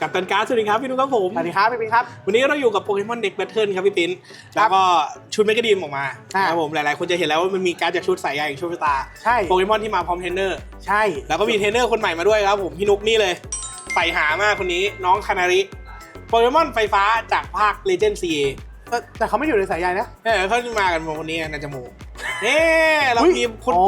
กับตันการ์ดสวัสดีครับพี่นุ้ครับผมสวัสดีครับพี่ปิ๊งครับ วันนี้เราอยู่กับโปเกมอนเด็กแบทเทิลครับพี่ปิ้นแล้วก็ชุดเมกาดีมออกมาอ่าครับผมหลายๆ คนจะเห็นแล้วว่ามันมีการ์ดจากชุดสายใหญ่ชุดสตาร์ใช่โปเกมอนที่มาพร้อมเทรนเนอร์ใช่ แล้วก็มีเทรนเนอร์คนใหม่มาด้วยครับผมพี่นุ๊กนี่เลยใฝ่หามากคนนี้น้องคานาริโปเกมอนไฟฟ้าจากภาค Legend CA แต่แต่เขาไม่อยู่ในสายใยนะเออเขามากันวันนี้นาจามูเน่เราอุ๊ยมีคุณอ๋อ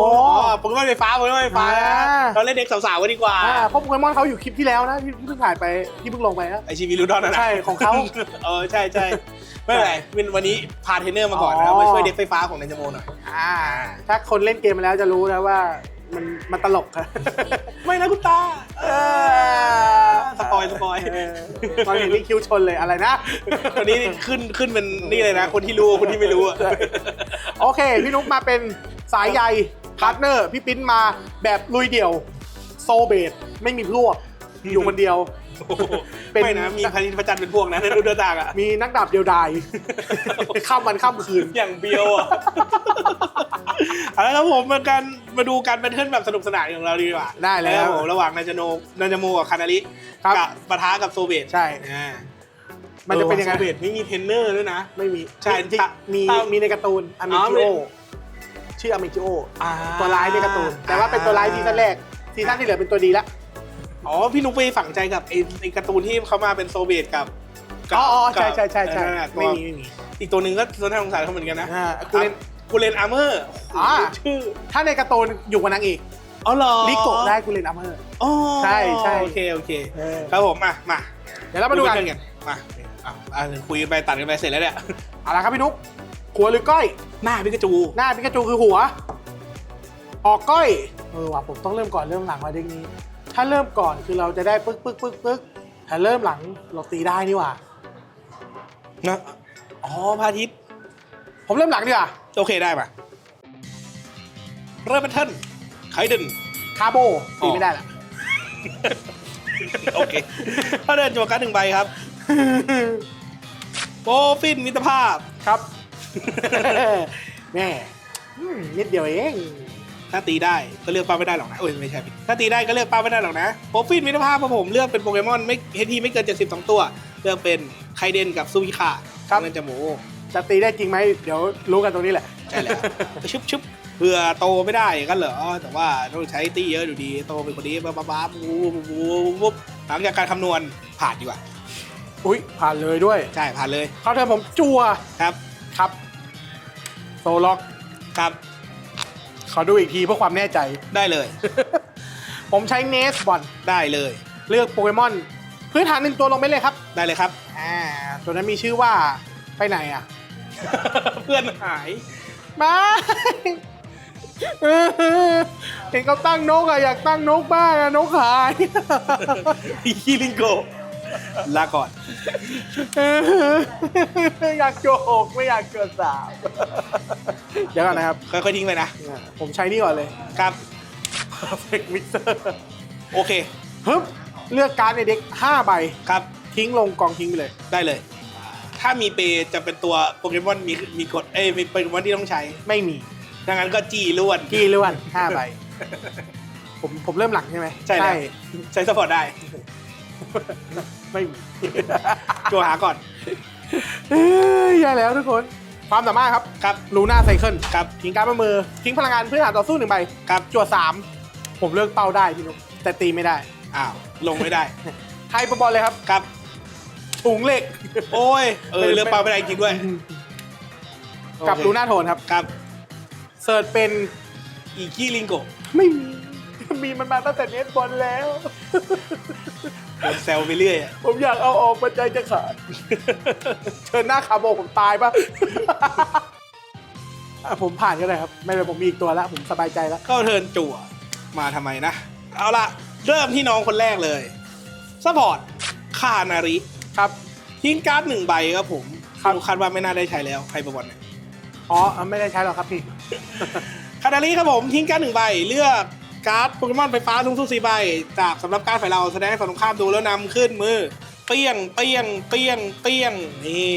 โปเกมอนไฟฟ้าโปเกมอนไฟฟ้าอ่า เราเล่นเด็กสาวๆกันดีกว่า อ่าเพราะโปเกมอนเขาอยู่คลิปที่แล้วนะที่ที่เพิ่งถ่ายไปที่เพิ่งลงไปนะ ไอชีวิรูดอนนะนะใช่ของเขา เออใช่ใช่ไม่เป็นไรเป็นวันนี้พาเทรนเนอร์มาก่อนนะอ๋อมาช่วยเด็กไฟฟ้าของนาจามูหน่อย อ่า ถ้าคนเล่นเกมมาแล้วจะรู้นะว่ามันมันตลกครับ ไม่นะคุณตาเออสปอยสปอยเตอนเห็นนี่คิวชนเลยอะไรนะคนนี้ขึ้นขึ้นเป็นนี่เลยนะ คนที่รู้คนที่ไม่รู้อะ โอเค พี่นุ๊กมาเป็นสายใยพาร์ทเนอร์พี่ปิ้นมาแบบลุยเดี่ยวโซเบดไม่มีพวกอยู่คนเดียว เป็นไม่นะมีพระอาทิตย์พระจันทร์เป็นพวกนะในรุ่นเดินต่างอะมีนักดาบเดียวดายข้ามวันข้ามคืนอย่างเบียวอะเอาละครับผมมากันมาดูการเป็นเทิร์นแบบสนุกสนานของเราดีกว่า ได้แล้วนะครับผมระหว่างนาจาโนนาจาโมกับคานาริครับกับปะทะกับโซเบตใช่อ่า มันจะเป็นยังไงโซเบตไม่มีเทรนเนอร์ด้วยนะ ไม่มีใช่จริงตะๆมีตะมีในการ์ตูนอเมอ๋อจิเป็โอนชื่ออเมจิโออ่ตัวร้ายในการ์ตูน แต่ว่าเป็นตัวร้ายซีซั่นแรกซีซั่นที่เหลือเป็นตัวดีแล้วอ๋อพี่นุ๊กไปฝังใจกับไอ้ไอ้การ์ตูนที่เขามาเป็นโซเบียตกับกับอ๋ออ๋อกับใช่ใช่ใช่ใช่นั่นน่ะตัวไม่มีไม่มีอีกตัวหนึ่งก็ตัวน่าสงสารเขาเหมือนกันนะอ่ากูเล่นกูเลนอาร์เมอร์อ่าชื่อถ้าในการ์ตูนอยู่กับนางเอกอ๋อเหรอลิโกะได้กูเล่นอัมเมอร์อ๋อใช่ใช่โอเคโอเคเออครับผมมามาเดี๋ยวเรามาดูกันกันมา อะอะคุยกันไปตัดกันไปเสร็จแล้วเนี่ยเอาละครับพี่นุ๊กหัวหรือก้อย หน้าพิกาจู หน้าพิกาจูคือหัว ออกก้อยเออว่ะผมต้องเริ่มก่อนเริ่มหลังมาเด็กนี้ ถ้าเริ่มก่อนคือเราจะได้ปึ๊กปึ๊กปึ๊กปึ๊กถ้าเริ่มหลังเราตีได้นี่หว่านะอ๋อพระอาทิตย์ผมเริ่มหลังดีกว่าโอเคได้ปะเริ่มเป็นเทิร์นไคเดนคาโบตีไม่ได้ละโอเคถ้าเดินจั่วการ์ดหนึ่งใบครับ โปฟินมิตรภาพครับ แม่อืมนิดเดียวเอง ถ้าตีได้ก็เลือกป้าไม่ได้หรอกนะโอ้ยไม่ใช่ถ้าตีได้ก็เลือกป้าไม่ได้หรอกนะโปฟินมิตรภาพครับผมเลือกเป็นโปเกมอนไม่เฮทีไม่เกิน 72 ตัว เลือกเป็นไคเดนกับซูบิคาครับ นั่นจะหมูจะตีได้จริงไหมเดี๋ยวรู้กันตรงนี้แหละ ใช่แล้วชุบชุบเผื่อโตไม่ได้ก็เหรอแต่ว่าต้องใช้ตีเยอะอยู่ดีโตเป็นคนนี้บ้าบ้าบ้าบูบูบูบูหลังจากการคำนวณผ่านดีกว่า อุ้ยผ่านเลยด้วย ใช่ผ่านเลยเข้าเทิร์นผมจัวครับครับโซล็อก ครับ ขอดูอีกทีเพื่อความแน่ใจ ได้เลย ผมใช้เนสบอลได้เลย เลือกโปเกมอน พื้นฐานหนึ่งตัวลงไปเลยครับ ได้เลยครับอ่าตัวนั้นมีชื่อว่าไปไหนอะ เพื่อนหายมาเห็นเขาตั้งนกอะอยากตั้งนกบ้างอะนกหายอีคิริงโก ลาก่อน อยากโจกไม่อยากเกิดสาวเดี๋ยวก่อนนะครับ ค่อยๆทิ้งไปนะ ผมใช้นี่ก่อนเลย ครับ Perfect Mixer โอเคฮึบเลือกการ์ดในเด็ก5ใบครับ ทิ้งลงกองทิ้งไปเลย ได้เลย ถ้ามีเปย์จะเป็นตัวโปเกมอนมีมีกฎเอ้ยมีโปเกมอนที่ต้องใช้ ไม่มี ดังนั้นก็จีล้วนกี่ล้วน5ใบ ผมผมเริ่มหลังใช่ไหม ใช่แล้วใช้สปอร์ตได้ ไม่มีตัวหาก่อนเอ้ยใช่แล้วทุกคน ความสามารถครับครับลูน่าไซเคิลครับทิ้งการ์ดมามือ ทิ้งพลังงานเพื่อหาต่อสู้หนึ่งใบครับจวดสามผมเลือกเป้าได้พี่นุ๊กแต่ตีไม่ได้อ้าวลงไม่ได้ไทยบอลเลยครับครับ ถุงเหล็ก โอ้ยเออเลือกปลาไม่ได้จริงด้วยกับโอเคลูน่าโทนครับครับเสิร์ชเป็นอีคิริงโกไม่มี มีมันมาตั้งแต่เนสบอลแล้วโดนแซวไปเรื่อยอะผมอยากเอาออกมาใจจะขาด เชิญหน้าคาโบผมตายปะ อะผมผ่านก็ได้ครับ ไม่เป็นไรผมมีอีกตัวแล้ว ผมสบายใจแล้ว เข้าเทิร์นจั่วมาทำไมนะ เอาละเริ่มที่น้องคนแรกเลยสปอร์ตคานาริครับ ทิ้งการ์ดหนึ่งใบครับผมครับคาดว่าไม่น่าได้ใช้แล้วใครประบอลเนี่ย อ๋อ ไม่ได้ใช้หรอกครับพี่ คานาริครับผมทิ้งการ์ดหนึ่งใบเลือก การ์ดโปเกมอนไฟฟ้าทุกทุกสี่ใบจากสำหรับการ์ดฝ่ายเราแสดงให้ฝั่งตรงข้ามดูแล้วนำขึ้นมือ เปี้ยง เปี้ยง เปี้ยง เปี้ยง นี่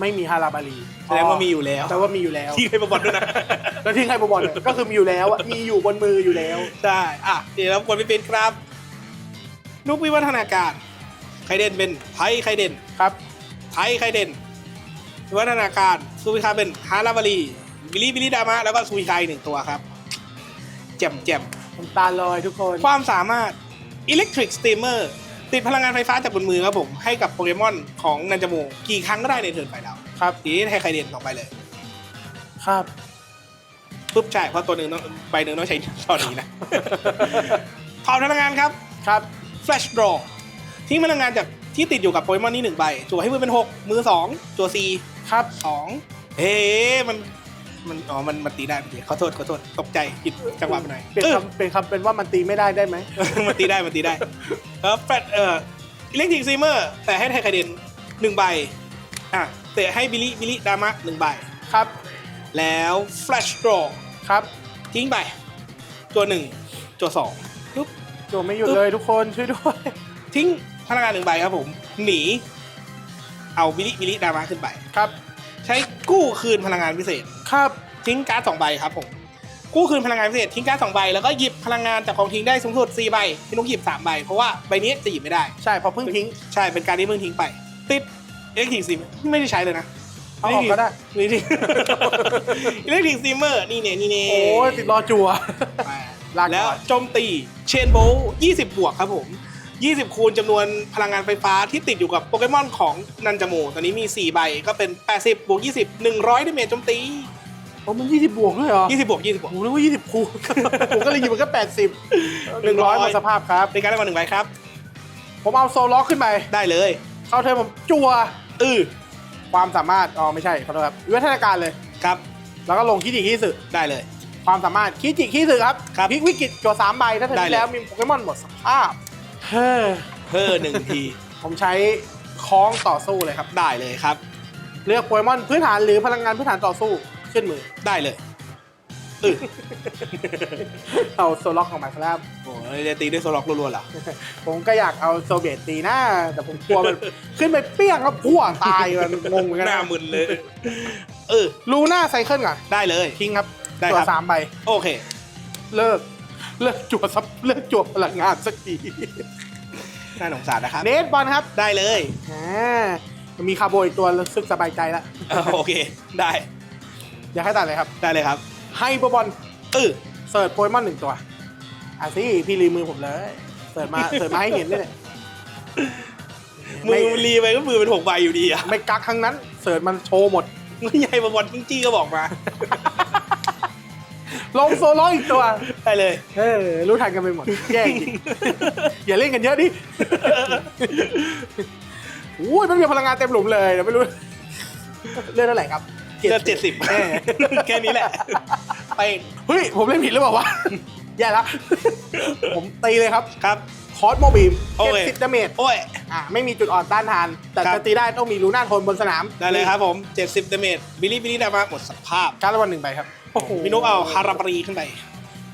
ไม่มีฮาราบารีแสดงว่ามีอยู่แล้วแต่ว่ามีอยู่แล้วทิ้งให้ประบอลด้วยนะแล้วที่ใครบอลเนี่ยก็คือมีอยู่แล้วอะมีอยู่บนมืออยู่แล้วใช่อะเดี๋ยวเรากดไปเป็นครับนุกวิวัฒนาการไคเดนเป็นไทไคเดนครับไทไคเดนวิวัฒนาการซูบิคาเป็นฮาราบารีบิลิบิลิดามะแล้วก็ซูบิคายหนึ่งตัวครับแจ่มแจ่มน้ำ ตาลอยทุกคน ความสามารถ Electric Steamer ติดพลังงานไฟฟ้าจากบนมือครับผม ให้กับโปเกมอนของนันจาโมกี่ครั้งก็ได้ในเทิร์นไปแล้วครับทีนี้ให้ไคเดนออกไปเลยครับ ปุ๊บใช่เพราะตัวหนึ่งต้องใบหนึ่งต้องใช้ตอนนี้นะเผาพลังงานครับครับ Flash Draw ทิ้งพลังงานจากที่ติดอยู่กับโปเกมอนนี่หนึ่งใบจั่วให้มือเป็น 6 มือ 2จั่ว4ครับ 2 เฮ้มัน มันอ๋อมันมันตีได้พอดีขอโทษขอโทษตกใจผิดจังหวะไปหน่อยเป็นเออคำเป็นคำเป็นว่ามันตีไม่ได้ได้ไหม มันตีได้มันตีได้แล้วแฟลเอ่ออิเล็กทริกซีเมอร์แต่ให้ไทไคเดนหนึ่งใบอะแต่ให้บิลิบิลิดามะหนึ่งใบครับ แล้ว Flash Draw ครับ ทิ้งไปตัวหนึ่งตัวสองปุ๊บโจไม่หยุดเลยทุกคนช่วยด้วย ทิ้งพลังงานหนึ่งใบครับผม หนี เอาบิลิบิลิดามะขึ้นไปครับ ใช้กู้คืนพลังงานพิเศษ ครับทิ้งการ์ดสองใบครับผมกู้คืนพลังงานพิเศษทิ้งการ์ดสองใบแล้วก็หยิบพลังงานจากกองทิ้งได้สูงสุดสี่ใบพี่นุ๊กหยิบสามใบเพราะว่าใบนี้จะหยิบไม่ได้ใช่เพอเพิ่งทิ้งใช่เป็นการที่เพิ่งทิ้งไป ติดอิเล็กทริกซิมไม่ได้ใช้เลยนะเอาออกก็ได้นี่ที่อิเล็กทริกซิมเมอร์นี่เนี่ยนี่เนี่ยโอ้ยติดรอจัวลากก่อนแล้วโจมตีเชนโบ20 บวกครับผม 20 คูณจำนวนพลังงานไฟฟ้าที่ติดอยู่กับโปเกมอนของนันจาโมตอนนี้มี 4 ใบก็เป็น 80บวก20 100ดาเมจโจมตีโอ้มันยี่สิบบวกด้วยเหรอ20บวก20บวก ผมนึกว่ายี่สิบคูณ ผมก็เลยหยิบมันก็แปดสิบหนึ่งร้อยมาสภาพครับ เป็นการได้มาหนึ่งใบครับ ผมเอาโซล็อกขึ้นไป ได้เลย เข้าเทอมผมจัวอือความสามารถ อ๋อไม่ใช่ขอโทษครับวิวัฒนาการเลย ครับ แล้วก็ลงคิจิคิสึได้เลย ความสามารถคิจิคิสึครับครับพลิกวิกฤตจัวสามใบถ้าเทิร์นได้ที่เลยแล้วมีโปเกมอนหมดสภาพ เฮ้อเพิ่มหนึ่งที ผมใช้คล้องต่อสู้เลยครับ ได้เลยครับ เลือกโปเกมอนพื้นฐานหรือพลังงานพื้นฐานต่อสู้ขึ้นมือ ได้เลยอือเอาโซล็อกของมาครับ โอ้ยจะตีด้วยโซล็อกรัวๆเหรอ ผมก็อยากเอาโซเบตตีหน้า แต่ผมกลัวมัน ขึ้นไปเปี้ยงแล้วพ่วงตายมันงงเหมือนกันหน้านะมึนเลย เออ ลูน่าไซเคิลก่อนได้เลย ทิ้งครับได้จั่ควรับสามใบโอเค เลิก เลิกจั่วซับเลิกจั่วพลังงานสักทีน่าสงสารนะครับ เนทบอลครับได้เลยอ่ามีคาร์โบอีกตัวรู้สึกสบายใจแล้วเออโอเค ได้ อยากให้ตัดเลยครับ ได้เลยครับไฮเปอร์บอลเออเสิร์ชโปเกมอนหนึ่งตัวอะสิพี่รีมือผมเลยเสิร์ชมาเสิร์ชมาให้เห็นนี่แหละมืไม่อมันรีไปก็มือเป็นหกใบอยู่ดีอะไม่กักทั้งนั้น เสิร์ชมันโชว์หมด ไม่ใหญ่มาบอลทิ้งจี้ก็บอกมา ลงโซโล่อีกตัว ได้เลย เออ รู้ทันกันไปหมด แย่จริงอย่าเล่นกันเยอะดิโอ้ยมันมีพลังงานเต็มหลุมเลยเดี๋ยวไม่รู้ เลือกเท่าไหร่ครับเลือดเจ็ดสิบแน่แค่นี้แหละ ไป เฮ้ย ผมเล่นผิดหรือเปล่าวะแย่ละผมตีเลยครับ ครับ คอร์สโมบีมโอเจ็ดเคสิบดาเมจโอ้ย อะไม่มีจุดอ่อนต้านทาน แต่ครับจะตีได้ต้องมีลูน่าโทนบนสนาม ได้เลยครับผม70ดาเมจบิลลี่บิลลี่ดามาหมดสภาพการละวันหนึ่งใบครับ โอ้โหพี่นุ๊กเอาคาราบารีขึ้นไป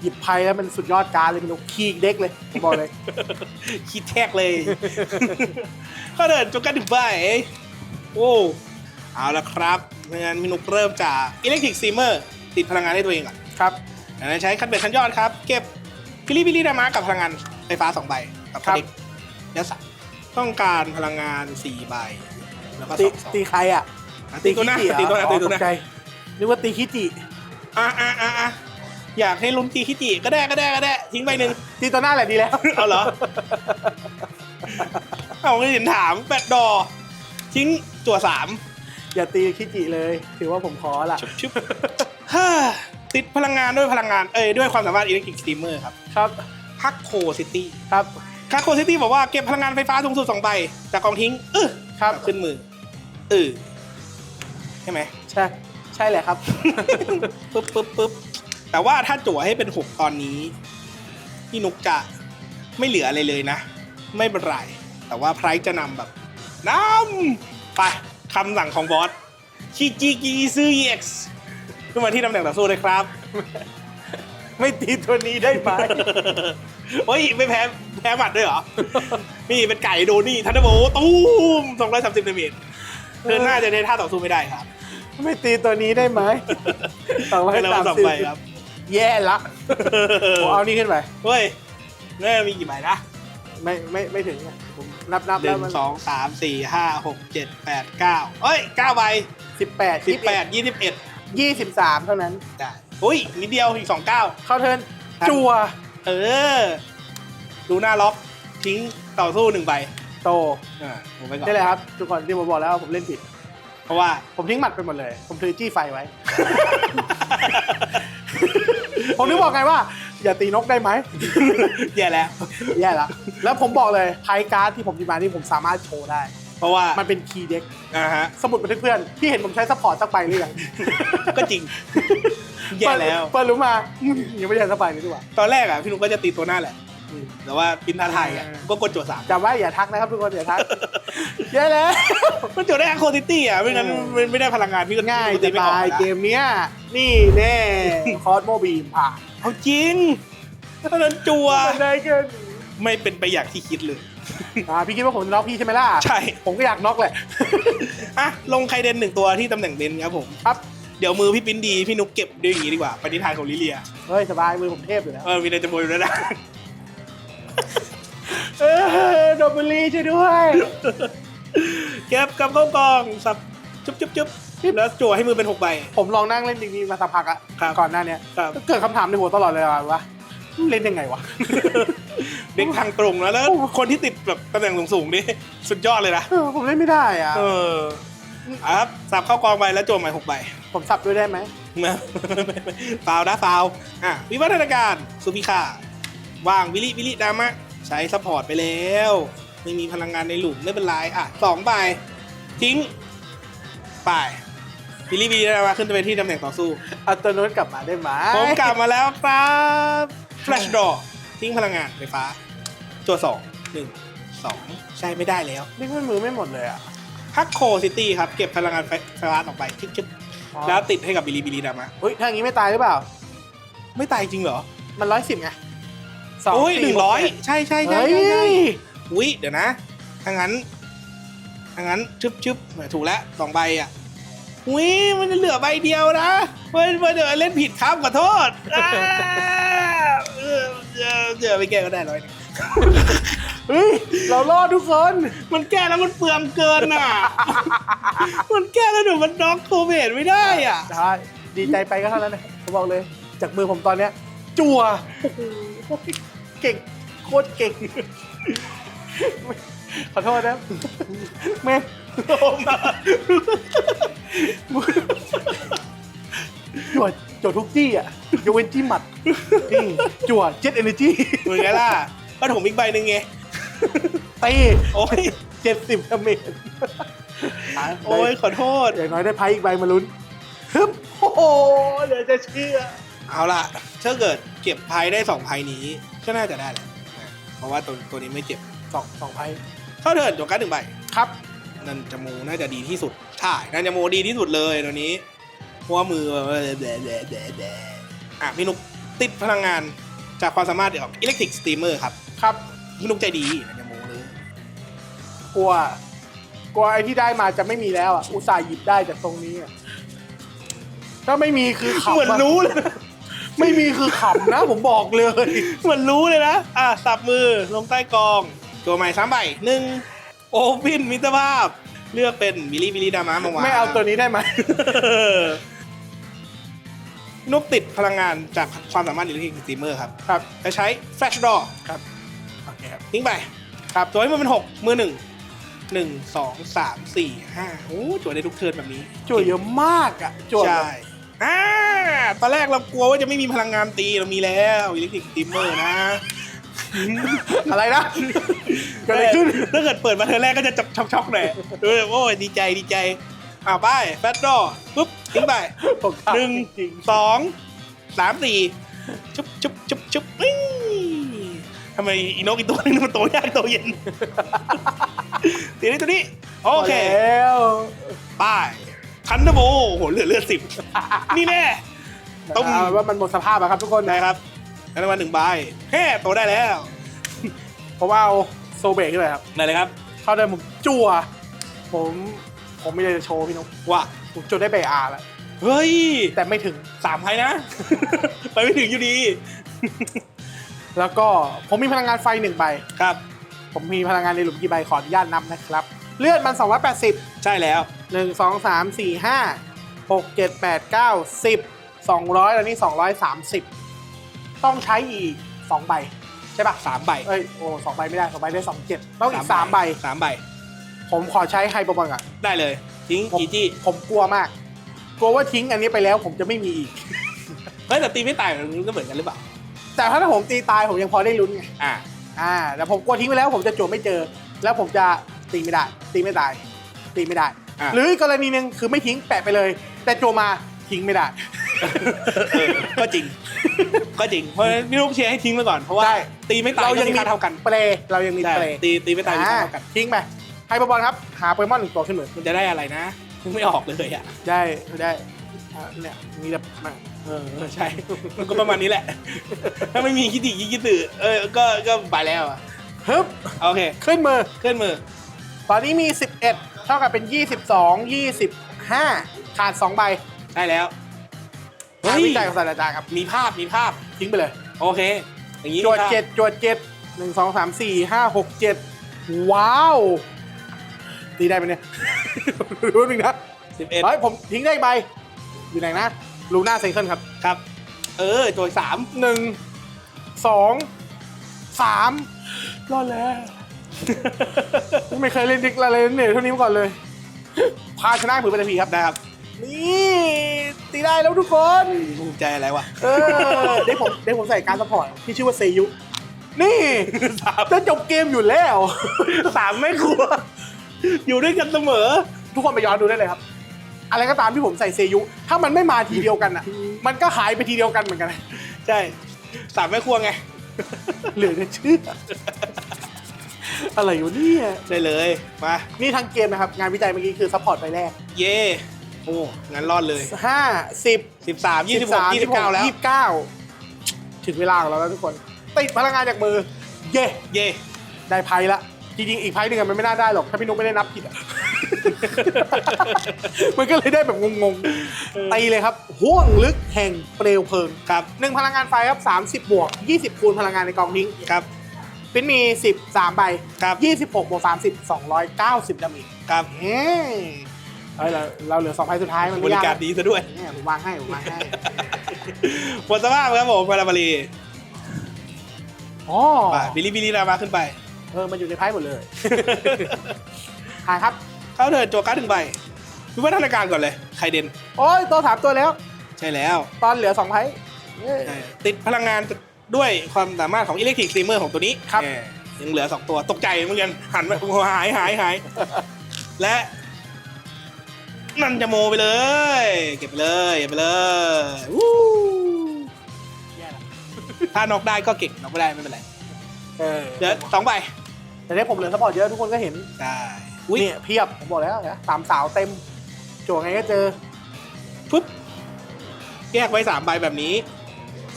หยิบไพ่แล้วมันสุดยอดการดเลยพี่นุ๊กคีกเด็กเลยผมบอกเลย คิดแทกเลยก็เดินจนกันถึงใบโอ้เอาละครับงั้นพี่นุ๊กเริ่มจากอิเล็กทริกซีเมอร์ติดพลังงานให้ตัวเองก่อนครับจากนั้นใช้คันเบ็ดคันยอดครับ เก็บบิลลี่บิลลี่ดามากับพลังงานไฟฟ้าสองใบกับครับคาริบแล้วสัต้องการพลังงานสี่ใบ แล้วก็ตีสองสองตีใครอะอะตีตัวหน้าคิจิเหรอตีตัวหน้า อ๋อตีตัวหตน้ากใจนึกว่าตีคิจิ อะอะอะอะอยากให้ลุ้นตีคิจิก็ได้ก็ได้ก็ได้ทิ้งใบหนึ่งตีตัวหน้าแหละดีแล้ว เอาเหรอ เอาไม่เห็นถามแปดดอ ทิ้งจั่วสามอย่าตีคิจิเลย ถือว่าผมขอละชุบชุบฮ่าติดพลังงานด้วยพลังงาน เอ้ยด้วยความสามารถอิเล็กทริกสตีมเมอร์ครับครับ ฮักโคซิตี้ครับ ฮักโคซิตี้บอกว่าเก็บพลังงานไฟฟ้าสูงสุดสองใบจากกองทิ้งเออครับ ขึ้นมือเออใช่ไหม ใช่ใช่แหละครับ ปึ๊บปึ๊บปึ๊บแต่ว่าถ้าจั่วให้เป็นหกตอนนี้พี่นุกจะไม่เหลืออะไรเลยนะ ไม่เป็นไร แต่ว่าไพรส์จะนำแบบนำไปคำสั่งของบอสชิจิกิซึเอ็กซ์ขึ้นมาที่ตำแหน่งต่อสู้เลยครับ ไม่ตีตัวนี้ได้ไหมเฮ้ยไม่แพ้แพ้หมัดด้วยเหรอ นี่เป็นไก่โดนี่ทันเดอร์โบตูมสองร้อยสามสิบเดเมจเธอหน้าจะในท่าต่อสู้ไม่ได้ครับ ไม่ตีตัวนี้ได้ไหมสองร้อยให้เราสามสองสิบใบครับแย่ละผมเอานี่ขึ้นไป เฮ้ยแม่มีกี่ใบนะไม่ไม่ไม่ถึงอะผมนับนับหแล้วนึ่งมันสองสามสี่ห้าหกเจ็ดแปดเก้าเอ้ยเก้าใบสิบแปดสิบแปดยี่สิบเอ็ดยี่สิบสามเท่านั้น ได้อุ้ยนิดเดียวอีกสองเก้า เข้าเทิร์นครับ จัวเออ ดูหน้าล็อกทิ้งต่อสู้หนึ่งใบโตอ่าผมไปก่อน นี่แหละครับ ทุกคนที่ผมบอกแล้วว่าผมเล่นผิดเพ ราะว่าผมทิ้งหมัดไปหมดเลย ผมถือจี้ไฟไว้ ผมนึกบอกไงว่า อย่าตีนกได้ไหม แย่แล้ว แย่แล้ว แล้วผมบอกเลยไทยการ์ดที่ผมหยิบมาที่ผมสามารถโชว์ได้ เพราะว่ามันเป็นคีย์เด็ก อ่าฮะ สมุดบันทึกเพื่อน พี่เห็นผมใช้ซัพพอร์ตสักใบหรือยังก็จริง แย่แล้ว เปิดรู้มาอืมยังไม่ได้สักใบเลยดีกว่า ตอนแรกอะพี่นุ๊กก็จะตีตัวหน้าแหละอืม แต่ว่าปินท้าไทายอะอ่าก็กดโจทย์สามจำไว้อย่าทักนะครับทุกคนอย่าทักแย่แล้วมันโจทย์ได้แอคโคซิตี้อะไม่งั้นเออมันไม่ได้พลังงานพี่ก็ง่ายพี่ก็จะตีไม่ออกตายนะเกมเนี้ยนี่แน่คอสโมบีมผ่านเอาจริงตอนนั้นจัวมันได้เกินไม่เป็นไปอย่างที่คิดเลยอ่าพี่คิดว่าผมจะน็อกพี่ใช่ไหมล่ะใช่ผมก็อยากน็อกแหละอะลงไคเดนหนึ่งตัวที่ตำแหน่งเบนครับผมครับเดี๋ยวมือพี่ปิ้นดี พี่นุกเก็บด้วยอย่างนี้ดีกว่าปฏิทานของลิเลีย เฮ้ย สบายมือผมเทพอยู่แล้ว เออมีนายจะโมยอยู่แล้วนะ เออโดนบุรีช่วยด้วยเก็บกลับเข้ากล่องสับจุ๊บจุ๊บจุ๊บแล้วจั่วให้มือเป็นหกใบ ผมลองนั่งเล่นดีนี้มาสักพักอะครับก่อนหน้าเนี้ยครับ ก็เกิดคำถามในหัวตลอดเลยว่าเล่นยังไงวะ เด็กทางตรงนะแล้ว คนที่ติดแบบตำแหน่งสูงๆนี่สุดยอดเลยนะเออผมเล่นไม่ได้อะเอออะครับสับเข้ากองใบแล้วจั่วใหม่หกใบ ผมสับด้วยได้ไหมนะฟาวนะฟาวอะวิวัฒนาการสุพิคาว่างวิลิวิลิดามะ ใช้ซัพพอร์ตไปแล้ว ไม่มีพลังงานในหลุมไม่เป็นไรอะสองใบทิ้งไปวิลิวิลิดามะขึ้นไปที่ตำแหน่งต่อสู้เอาตัวโน้นกลับมาได้ไหมผมกลับมาแล้วครับแฟลชดอทิ้งพลังงานไฟฟ้าจั่วสองหนึ่งสองใช้ไม่ได้แล้วนี่มันมือไม่หมดเลยอะฮักโคซิตี้ครับ เก็บพลังงานไฟฟ้าออกไปชึบๆแล้วติดให้กับบิลิบิลิดามะเฮ้ยถ้าอย่างนี้ไม่ตายหรือเปล่า ไม่ตายจริงเหรอ มันร้อยสิบไง โอ้ยหสี่นึ่งร้อยกเจ็ดใช่ใช่ใช่เฮ้ยใช่ใช่อุ้ยเดี๋ยวนะถ้างั้นถ้างั้นชึบชึบถูกแล้วสองใบอะอุ้ยมันจะเหลือใบเดียวนะเมื่อเมื่อเดี๋ยวเล่นผิดครับขอโทษอ่าเออเออเดี๋ยวไปแก้ก็ได้ร้อยหนึ่งเฮ้ยเรารอดทุกคนมันแก้แล้วมันเปลืองเกินอะ มันแก้แล้วเดี๋ยวมันน็อกโคเวดไม่ได้อะ ได้ดีใจไปก็เท่านั้นนะผมบอกเลย จากมือผมตอนเนี้ยจั่วโอ้โห เก่งโคตรเก่ง ขอโทษนะแม่งโอ้มาจั่วจั่วทุกจี้อะยกเว้นจี้หมัดนี่จั่วเจ็ตเอเนจีเหมือนไงล่ะก็ถมอีกใบหนึ่งไงตีโอ้ยเจ็ดสิบดาเมจโอ้ยขอโทษ อย่างน้อยได้ไพ่อีกใบมาลุ้นฮึบโอ้โหเดี๋ยวจะเชื่อ เอาล่ะถ้าเกิดเก็บไพ่ได้สองไพ่นี้ ก็น่าจะได้แหละนะเพราะว่าตัวตัวนี้ไม่เจ็บสองสองไพ่เข้าเถิดจบการดหนึ่งใบครับ นันจมูน่าจะดีที่สุดใช่นันจมูดีที่สุดเลยตัวนี้เพราะว่ามือแบบว่าแบะแบะแบะแบะอะพี่นุกติดพลังงานจากความสามารถเกี่ยวกับอิเล็กทริกสตรีมเมอร์ครับครับ พี่นุกใจดีนันจมูเลยกลัว กลัวไอ้ที่ได้มาจะไม่มีแล้วอะ อุตส่าห์หยิบได้จากตรงนี้อะถ้าไม่มีคือขำะเหมือนรู้เลยนะ ไม่มีคือขำนะ ผมบอกเลย เหมือนรู้เลยนะ อะสับมือลงใต้กอง ตัวใหม่สามใบหนึ่งโอพินมิตรภาพ เลือกเป็นมิลลี่มิลลี่ดามามาวางไม่เอาตัวนี้ได้ไหมนุกติดพลังงานจากความสามารถอิเล็กทริกสตรีมเมอร์ครับครับจะใช้แฟลชดอครับโอเคครับทิ้งไปครับตัวให้มันเป็นหกมือหนึ่งหนึ่งสองสามสี่ห้าโอ้จวดได้ทุกเทิร์นแบบนี้ จั่วเยอะมากอะจั่วใช่ อ่าตอนแรกเรากลัวว่าจะไม่มีพลังงานตีเรามีแล้วอิเล็กทริกสตรีมเมอร์นะ อะไรนะเกิดอะไรขึ้น ถ้าเกิดเปิดมาเทิร์นแรกก็จะช็อกช็อกๆหน่อยเออโอ้ยดีใจดีใจ อ่าไปแฟลชดอปุ๊บทิ้งไปผมถามหนึ่งจริงสองสามสี่ชุบชุบชุบชุบอี้ทำไมอีนกอีกตัวนึงมันโตยากโตเย็นตีนี้ตัวนี้ ๆโอเค พแล้วป้าย ทันเดอร์โบโหเหลือเลือดสิบนี่แน่ต้มเอาว่ามันหมดสภาพอะครับทุกคนได้ครับได้มาหนึ่งใบแฮ่โตได้แล้วผมเอาโซเบกเลยครับได้เลยครับ เข้าได้ผมจั่วผมผมไม่ได้จะโชว์พี่นกว่าผมจุดได้เบอาร์แล้วเฮ้ย แต่ไม่ถึงสามไพ่นะ ไปไม่ถึงอยู่ดี แล้วก็ผมมีพลังงานไฟหนึ่งใบครับ ผมมีพลังงานในหลุมกี่ใบขออนุญาตนับนะครับ เลือดมัน 280 ใช่แล้ว 1 2 3 4 5 6 7 8 9 10 200แล้วนี่ 230 ต้องใช้อีก 2 ใบ ใช่ปะสามใบเอ้ย โอ้สองใบไม่ได้สองใบได้สองเจ็ดต้องอีกสามใบ สามใบผมขอใช้ไฮเปอร์บอลก่อน ได้เลย ทิ้งผมจีจี้ผมกลัวมาก กลัวว่าทิ้งอันนี้ไปแล้วผมจะไม่มีอีก เฮ้ยแต่ตีไม่ตายมันก็เหมือนกันหรือเปล่าแต่ถ้าผมตีตายผมยังพอได้ลุ้นไง อ่า อ่าแต่ผมกลัวทิ้งไปแล้วผมจะจวบไม่เจอ แล้วผมจะ ตีไม่ได้ ตีไม่ตาย ตีไม่ได้ อะ หรืออีกกรณีหนึ่งคือไม่ทิ้งแปะไปเลย แต่จวบมาทิ้งไม่ได้ เออก็จริง ก็จริง เพราะฉะนั้นพี่ลูกเชียร์ให้ทิ้งไปก่อน เพราะว่า ใช่ ตีไม่ตายเรายังก็มีค่าเท่ากันเปลเรายังมีใช่เปลตีตีไม่ตายมีค่าอ่าเท่ากัน ทิ้งไปไฮเปอร์บอลครับ หาโปเกมอนหนึ่งตัวขึ้นมือมันจะได้อะไรนะนึกไม่ออกเลยอะ ได้ได้อ่าเนี่ยมีแบบมาเออเออใช่ มันก็ประมาณนี้แหละ ถ้าไม่มีคิดดีคิดตื่อเออก็ก็ไปแล้วอะฮึบโอเค ขึ้นมือขึ้นมือ ตอนนี้มี 11 เท่ากับเป็น 22 25 ขาด 2 ใบได้แล้วเฮ้งานยวิจัยของศาสตราจารย์ครับ มีภาพมีภาพทิ้งไปเลย โอเค อย่างนี้จวดมีภาพเจ็ดจวดเจ็ดหนึ่งสองสามสี่ห้าหกเจ็ดว้าว ตีได้ไหมเนี่ยรู้หนึ่งนะสิบเอ็ดเฮ้ยผมทิ้งได้อีกใบ อยู่ไหนนะลูน่าไซเคิลครับ ครับ เออตัวอีกสามหนึ่งสองสามรอดแล้ว ไม่เคยเล่นดิกอะไรเนี่ยเท่านี้มาก่อนเลย พาชนะผืนเป็นทีครับได้ครับ นี่ตีได้แล้วทุกคนภูมิใจอะไรวะ เออเดี๋ยวผมเดี๋ยวผมใส่การสปอร์ตที่ชื่อว่าเซยุ นี่สามจะจบเกมอยู่แล้ว สามไม่ครัว อยู่ด้วยกันเสมอ ทุกคนไปย้อนดูได้เลยครับ อะไรก็ตามที่ผมใส่เซยุ ถ้ามันไม่มาทีเดียวกันอะ มันก็หายไปทีเดียวกันเหมือนกัน ใช่ สามไม่ครัวไง เหลือจะเชื่อ อะไรอยู่เนี่ยได้เลย มา นี่ทางเกมนะครับ งานวิจัยเมื่อกี้คือซัพพอร์ตไปแรก เย่โอ้งั้นรอดเลย ห้าสิบสิบสามยี่สิบหกยี่สิบเก้าแล้ว ยี่สิบเก้าถึงเวลาของเราแล้วทุกคน ติดพลังงานจากมือ เย่เย่ได้ไพ่ละ จริงๆ อีกไพ่หนึ่งอะมันไม่น่าได้หรอก ถ้าพี่นุ๊กไม่ได้นับผิดอะ มันก็เลยได้แบบงงๆ ตีเลยครับ ห่วงลึกแห่งเปลวเพลิง ครับ หนึ่งพลังงานไฟครับ 30 บวก 20 คูณพลังงานในกองทิ้ง ครับ ปิ้นมี 13 ใบครับ26บวก30 290ดาเมจครับเฮ้ยเฮ้ยเราเราเหลือ2ใบสุดท้ายมันบไม่ริยากการดีซะด้วย เนี่ยผมวางให้ผมวางให้หมดสภาพครับผมพาราบารีอ๋อไปบิลิบิลิรามาขึ้นไป เออมันอยู่ในไพ่หมดเลยหายครับ เข้าเถิดโจกัสถึงใบวิวัฒนาการก่อนเลยไคเดนโอ้ยตัวสามตัวแล้ว ใช่แล้ว ตอนเหลือ2ไพ่เย้ใช่ติดพลังงาน ด้วยความสามารถของอิเล็กทริกซีเมอร์ของตัวนี้ครับแหมยังเหลือ 2 ตัวตกใจเหมือนกันหันไปหายหายหายและนันจะโมไปเลย เก็บไปเลยเก็บไปเลยวู้แย่ละถ้านอกได้ก็เก่งนอกไม่ได้ไม่เป็นไรเออเดี๋ยวสองใบแต่เนี่ยผมเหลือสปอร์ตเยอะทุกคนก็เห็นได้อุ้ยเนี่ยเพียบผมบอกแล้วนะสามสาวเต็มจั่วไงก็เจอปุ๊บแยกไว้สามใบแบบนี้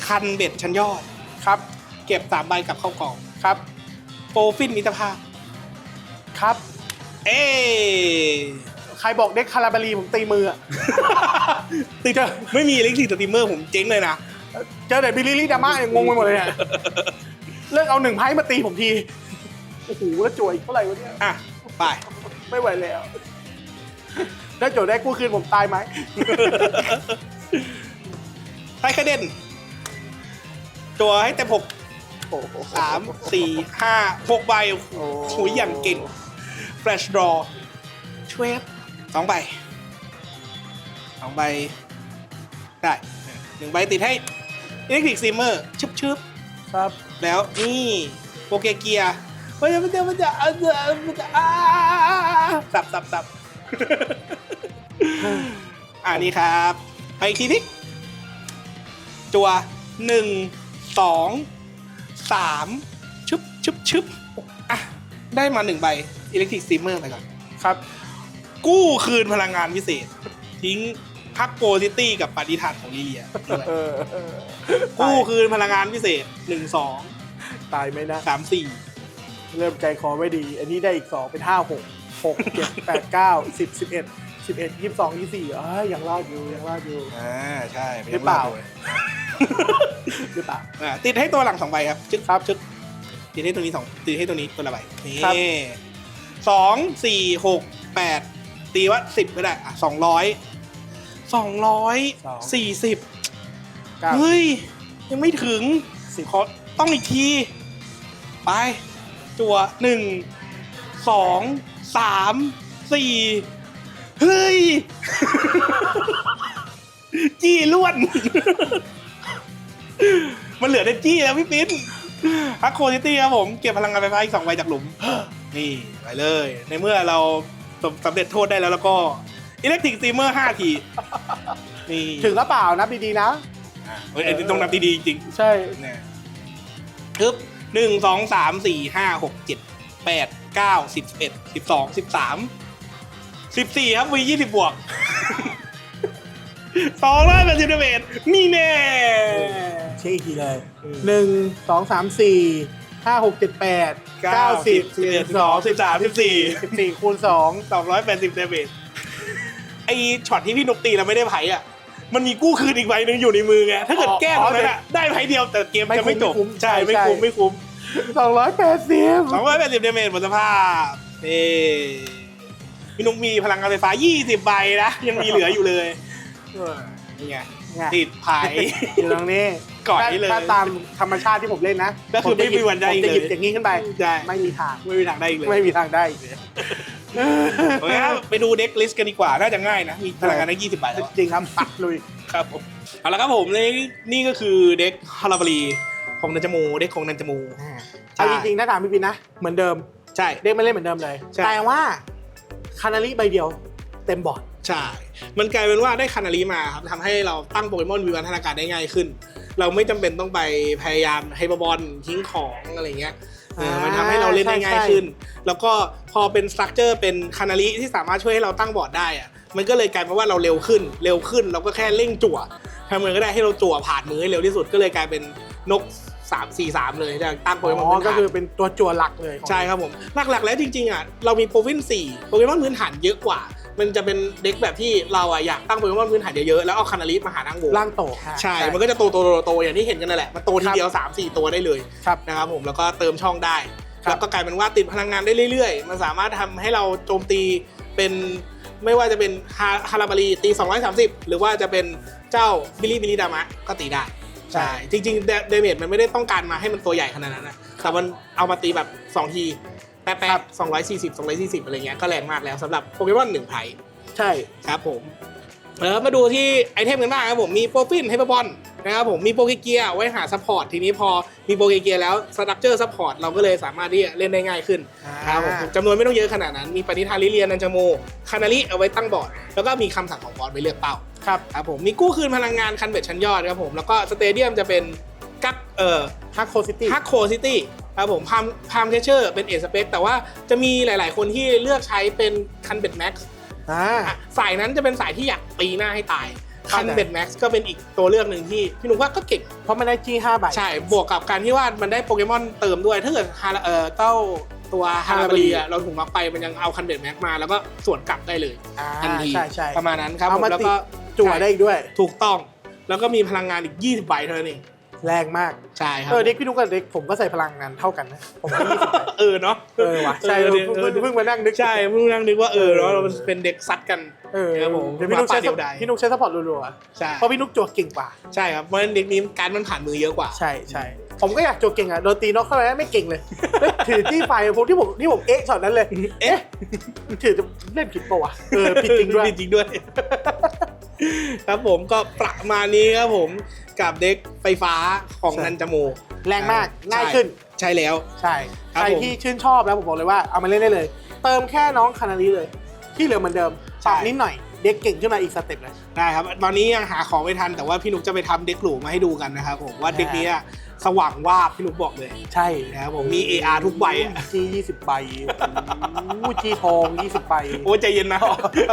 คันเบ็ดชั้นยอด ครับ เก็บสามใบกลับเข้ากล่องครับ โปรฟินมิตรภาพครับ เอ้ใครบอกเด็กคาราบารีผมตีมืออะติดไม่มีอิเล็กทริกสตรีมเมอร์ผมเจ๊งเลยนะ เจอแต่บิลลี่ลี่ดาม่าเนี่ยงงไปหมดเลยเนี่ยเลิกเอาหนึ่งไพ่มาตีผมทีโอ้โหแล้วจั่วอีกเท่าไหร่วะเนี่ยอะ ไป ไม่ไหวแล้วถ้าจั่วได้กู้คืนผมตายไหม ไทยคาเดน ตัวให้เต็มหกโอ้โหสามสี่ห้าหกใบโอ้โหโอ้โหอย่างเก่งแฟลชดรอช่วยสองใบสองใบ ได้หนึ่งใบติดให้อิเล็กทริกซีเมอร์ชึบชึบครับ แล้วนี่โปเกเกียมันจะมันจะมันจะมันจะมันจะอ่าสับสับสับอ่านี่ครับ ไปอีกทีนิจัวหนึ่ง สองสามชึบชึบชึบอะได้มาหนึ่งใบอิเล็กทริกซีเมอร์ไปก่อนครับ กู้คืนพลังงานพิเศษ ทิ้งพักโปรซิตี้กับปฏิทานของลีเลียด้วยเออเออกู้คืนพลังงานพิเศษหนึ่งสองตายไหมนะสามสี่เริ่มใจคอไม่ดี อันนี้ได้อีกสองเป็นห้าหกหกเจ็ดแปดเก้าสิบสิบเอ็ด สิบเอ็ดยี่สิบสองยี่สิบสี่เอ้ยยังรอดอยู่ยังรอดอยู่ อ่าใช่ไม่หรือเปล่าด้วยหรือเปล่า อ่าติดให้ตัวหลังสองใบครับจึ๊กครับจึ๊กตีให้ตัวนี้สองตีให้ตัวนี้ตัวละใบนี่ครับ สองสี่หกแปดตีว่าสิบก็ได้อะสองร้อยสองร้อยสี่สิบเก้าเฮ้ย ยังไม่ถึงสิบขอต้องอีกที ไป จัวหนึ่งสองสามสี่ เฮ้ย จี้ล้วน มันเหลือแต่จี้แล้วพี่ปิ๊นฮักโคซิตี้ครับผม เก็บพลังงานไฟฟ้าอีกสองใบจากหลุม นี่ไปเลย ในเมื่อเราสำเร็จโทษได้แล้วแล้วก็อิเล็กทริกซีเมอร์ห้าที นี่ถึงแล้วเปล่านับดีๆนะอะเฮ้ยไอ้นี่ต้องนับดีๆจริงใช่ ๆเนี่ยทึบหนึ่งสองสามสี่ห้าหกเจ็ดแปดเก้าสิบสิบเอ็ดสิบสองสิบสาม สิบสี่ครับวียี่สิบบวกสองร้อยแปดสิบเมตรนี่แน่เช็คอีกทีเลยอืมหนึ่งสองสามสี่ห้าหกเจ็ดแปดเก้าสิบสิบเอ็ดสิบสองสิบสามสิบสี่สิบสี่คูณสองสองร้อยแปดสิบเมตรไอช็อตที่พี่นกตีแล้วไม่ได้ไพ่อะ มันมีกู้คืนอีกใบหนึ่งอยู่ในมือไงถ้าเกิดแก้ตรงนั้นอะได้ไพ่เดียวแต่เกมจะไม่จบใช่ไม่คุ้มไม่คุ้มสองร้อยแปดสิบสองร้อยแปดสิบเดเมจหมดสภาพเอ้ พี่นุ๊กมีพลังงานไฟฟ้า 20 ใบนะ ยังมีเหลืออยู่เลยนี่ไงติดไผ่อยู่ตรงนี้ก่อนนี้เลยถ้าตามธรรมชาติที่ผมเล่นนะก็คือผจะหยิบไม่มีวันได้ผมจะหยิบเลยอย่างนี้ขึ้นไปใช่ไม่มีทางไม่มีทางได้อีกเลยไม่มีทางได้อีกเลยโอเคครับไปดูเด็กลิสต์กันดีกว่า น่าจะง่ายนะ มีพลังงานได้ 20 ใบแล้วจริงครับปักลุยครับผมเอาละครับผมนี่นี่ก็คือเด็กฮาราบารีของนันจมูเด็กของนันจมูใช่เอาจริงๆถ้าถามพี่ปินนะ เหมือนเดิมใช่เด็กไม่เล่นเหมือนเดิมเลยใช่แต่ว่า คานาริใบเดียวเต็มบอร์ดใช่ มันกลายเป็นว่าได้คานารีมาครับทำให้เราตั้งโปเกมอนวิวัฒนาการได้ง่ายขึ้น เราไม่จำเป็นต้องไปพยายามไฮเปอร์บอลทิ้งของอะไรเงี้ยเออมันทำให้เราเล่นได้ง่ายขึ้น แล้วก็พอเป็นสตรัคเจอร์เป็นคานารีที่สามารถช่วยให้เราตั้งบอร์ดได้อะมันก็เลยกลายเป็นว่าเราเร็วขึ้น เร็วขึ้นเราก็แค่เร่งจั่วทำมือก็ได้ให้เราจั่วผ่านมือให้เร็วที่สุดก็เลยกลายเป็นนก 3 4 3 เลยจากตั้งโปเกมอนอ๋อพื้นก็ฐานคือเป็นตัวจั่วหลักเลยของใช่ครับผม หลักๆแล้วจริงๆอะเรามีโปรวินสี่โปเกมอนพื้นฐานเยอะกว่า มันจะเป็นเด็กแบบที่เราอะอยากตั้งโปเกมอนพื้นฐานเยอะๆแล้วเอาคานาลิสมาหานั่งโวร่างโตค่ะใช่ มันก็จะโตโตโตโตอย่างที่เห็นกันนั่นแหละ มันโตทีเดียว 3 4 ตัวได้เลยครับ นะครับผมแล้วก็เติมช่องได้ ครับ แล้วก็กลายเป็นว่าติดพลังงานได้เรื่อยๆ มันสามารถทำให้เราโจมตีเป็นไม่ว่าจะเป็นฮาฮาราบารีตี 230 หรือว่าจะเป็นเจ้าบิลลี่บิลลี่ดามะก็ตีได้ ใช่ จริงๆเดเมจมันไม่ได้ต้องการมาให้มันตัวใหญ่ขนาดนั้นนะแต่มันเอามาตีแบบ 2 ทีแป๊บๆสองร้อยสี่สิบสองร้อยสี่สิบอะไรเงี้ยก็แรงมากแล้วสำหรับโปเกมอนหนึ่งไผ่ใช่ครับผมแล้วมาดูที่ไอเทมกันบ้างครับผมมีโปรฟินไฮเปอร์บอลนะครับผมมีโปรเกเกียไว้หาซัพพอร์ตทีนี้พอมีโปรเกเกียแล้วสตรัคเจอร์ซัพพอร์ตเราก็เลยสามารถที่จะเล่นได้ง่ายขึ้นครับผมจำนวนไม่ต้องเยอะขนาดนั้น มีปณิธานลิเลียนันจโมคานาริเอาไว้ตั้งบอร์ดแล้วก็มีคำสั่งของบอร์ดไว้เลือกเป้า ครับครับผมมีกู้คืนพลังงานคันเบ็ดชั้นยอดครับผมแล้วก็สเตเดียมจะเป็นกักเอ่อฮักโคซิตี้ฮักโคซิตี้ครับผมพามพามเทเชอร์เป็นเอสเปคแต่ว่าจะมีหลาย ๆ คนที่เลือกใช้เป็นคันเบ็ดแม็กซ์อ่าสายนั้นจะเป็นสายที่อยากตีหน้าให้ตายเข้าคันใจเบ็ดแม็กซ์ก็เป็นอีกตัวเลือกหนึ่งที่พี่หนุ่มว่าก็เก่งเพราะมันได้จีห้าใบใช่ บวกกับการที่ว่ามันได้โปเกมอนเติมด้วย ถ้าเกิดฮาราเอ่อเต้าตัวฮาราบารีอะเราถูกน็อกไปมันยังเอาคันเบ็ดแม็กซ์มาแล้วก็สวนกลับได้เลยอ่าทันทีใช่ใช่ประมาณนั้นครับเอาผมมาแล้วติดก็ จั่วได้อีกด้วย ถูกต้อง แล้วก็มีพลังงานอีก 20ใบเท่านั้นเองแรงมาก ใช่ครับเออเด็กพี่นุกกับเด็กผมก็ใส่พลังงานเท่ากันนะผมก็ยี่สิบใบเออเนาะเออว่ะใช่เอเอออเออเพิ่งเพิ่งมานั่งนึก ใช่เพิ่งนั่งนึกว่าเออเนาะเราเป็นเด็กซัดกันเออครับผมเดี๋ยวพี่นุกใช้หมาป่าเดียวดายพี่นุกใช้ซัพพอร์ตรัวใช่ๆเพราะพี่นุกจั่วเก่งกว่า ใช่ครับเพราะฉะนั้นเด็กนี้การดมันผ่านมือเยอะกว่า ใช่ใช่ ผมก็อยากจั่วเก่งอะโดนตีน็อกเข้าไปไม่เก่งเลย ถือที่ไฟผมที่ผมที่ผมเอ๊ะช็อตนั้นเลย เอ๊ะ ถือจะเล่นผิดปะวะเออผิดจริงด้วยผิดจริงด้วย ครับผมก็ประมาณนี้ครับผมกับเด็กไฟฟ้าของใช่นันจโมแรงมากง่ายขึ้นใช่แล้วใช่ครับใครผมที่ชื่นชอบแล้วผมบอกเลยว่าเอามาเล่นได้เลย เติมแค่น้องคานาลีเลย ที่เหลือเหมือนเดิมใช่ปรับนิดหน่อยเด็กเก่งขึ้นมาอีกสเต็ปเลยได้ครับ ตอนนี้ยังหาของไม่ทันแต่ว่าพี่นุกจะไปทำเด็กหลูมาให้ดูกันนะครับผมว่าเด็กนี้อะ สว่างวาบพี่นุกบอกเลยใช่นะครับผมมี AR ทุกใบอะจียี่สิบใบโอ้จีทองยี่สิบใบ โอ้ใจเย็นนะ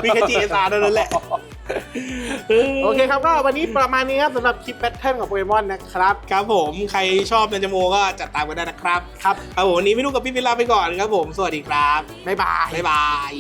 มีแค่ GSR เท่านั้นแหละ โอเคครับก็วันนี้ประมาณนี้ครับสำหรับคลิปแบทเทิลของโปเกมอนนะครับ ครับผมใครชอบนันจโมก็จัดตามกันได้นะครับ ครับ ครับผมวันนี้พี่นุกกับพี่พิลาไปก่อนครับผม สวัสดีครับ บ๊ายบาย บ๊ายบาย